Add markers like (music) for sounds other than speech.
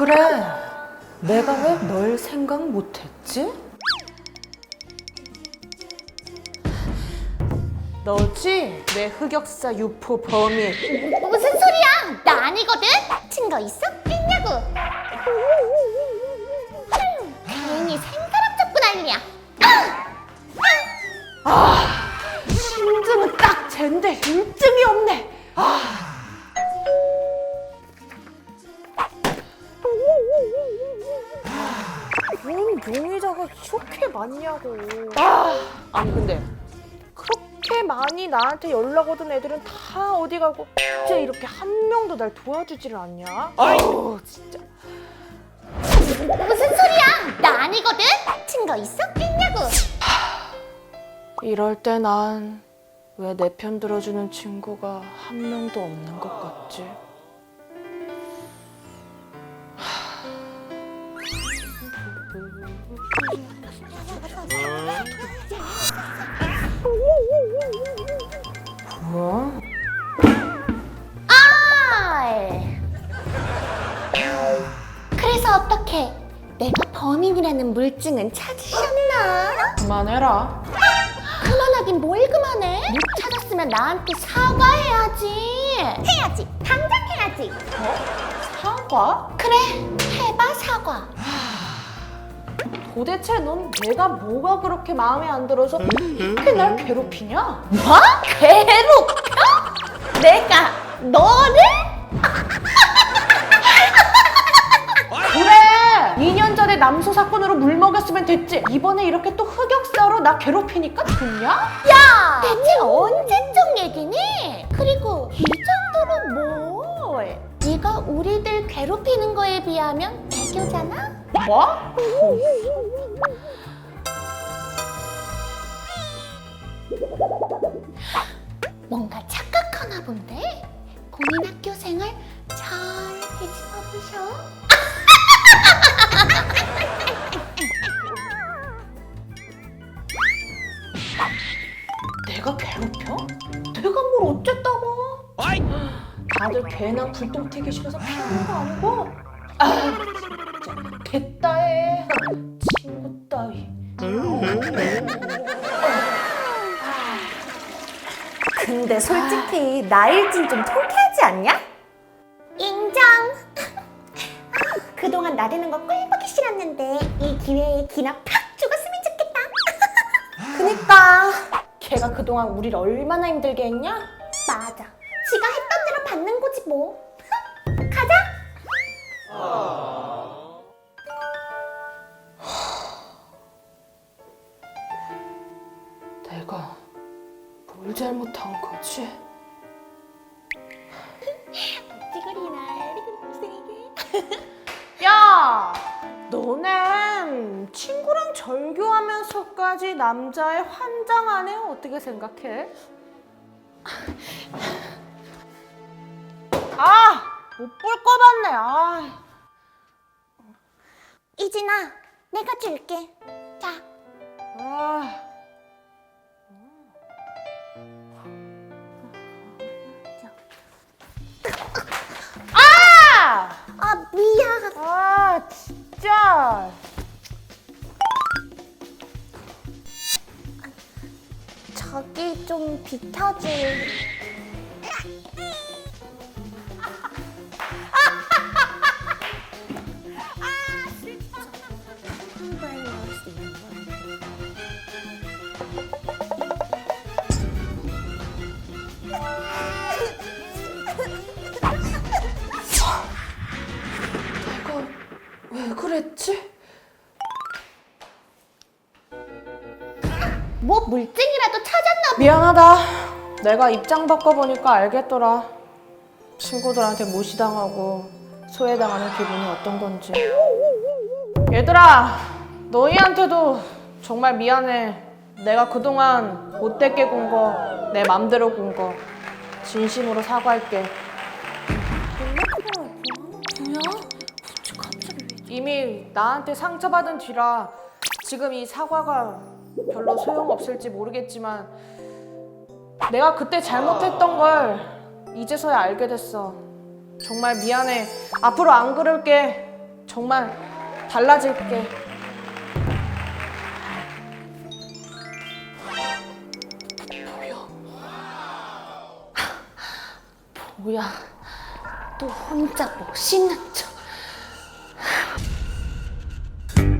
그래. 내가 왜 널 생각 못했지? 너지? 내 흑역사 유포 범인. 무슨 소리야? 나 아니거든? 증거 있어? 있냐고? 이렇게 많냐고. 아, 아니 근데 그렇게 많이 나한테 연락 오던 애들은 다 어디 가고 이제 이렇게 한 명도 날 도와주지를 않냐? 아유 진짜. 무슨 소리야? 나 아니거든? 증거 있어? 있냐고? 이럴 때 난 왜 내 편 들어주는 친구가 한 명도 없는 것 같지? 뭐야? 아! 그래서 어떻게? 내가 범인이라는 물증은 찾으셨나? 그만해라. 그만하긴 뭘 그만해? 못 찾았으면 나한테 사과해야지. 해야지. 당장 해야지. 사과? 그래, 해봐 사과. 도대체 넌 내가 뭐가 그렇게 마음에 안 들어서 이렇게 날 괴롭히냐? 뭐? 괴롭혀? 내가 너를? 그래! 2년 전에 남소 사건으로 물먹였으면 됐지. 이번에 이렇게 또 흑역사로 나 괴롭히니까 좋냐? 야! 대체 언제적 얘기니? 그리고 이 정도로 뭘? 네가 우리들 괴롭히는 거에 비하면 애교잖아? 뭐? 뭔가 착각하나 본데? 공인 학교 생활 잘 해주나 보셔. (laughs) 내가 괴롭혀? 내가 뭘 어쨌다고? (laughs) 다들 괜한 불똥튀기 싫어서 피우는 거 아니고? 아, 진짜 개따해. 친구 따위. 근데 솔직히 나일진 좀 통쾌하지 않냐? 인정. 아, (laughs) 그동안 나대는 거 꿀보기 싫었는데 이 기회에 기나 팍 죽었으면 좋겠다. (laughs) 그니까 걔가 그동안 우리를 얼마나 힘들게 했냐? 맞아. 거지 뭐. (laughs) 가자. 내가 뭘 잘못한 거지? 찌그리날. 야! 너넨 친구랑 절교하면서까지 남자의 환장하네? 어떻게 생각해? (laughs) 아! 못 볼 거 봤네, 아. 이진아, 내가 줄게. 자, 아. 아! 아 미안. 아, 진짜. 저기 좀 비켜줄. 왜 그랬지? 뭐 물증이라도 찾았나 봐. 미안하다. 내가 입장 바꿔보니까 알겠더라. 친구들한테 무시당하고 소외당하는 기분이 어떤 건지. 얘들아, 너희한테도 정말 미안해. 내가 그동안 못되게 군 거, 내 맘대로 군 거, 진심으로 사과할게. 이미 나한테 상처받은 뒤라 지금 이 사과가 별로 소용없을지 모르겠지만 내가 그때 잘못했던 걸 이제서야 알게 됐어. 정말 미안해. 앞으로 안 그럴게. 정말 달라질게. 뭐야? 뭐야? 또 혼자 멋있는 척. you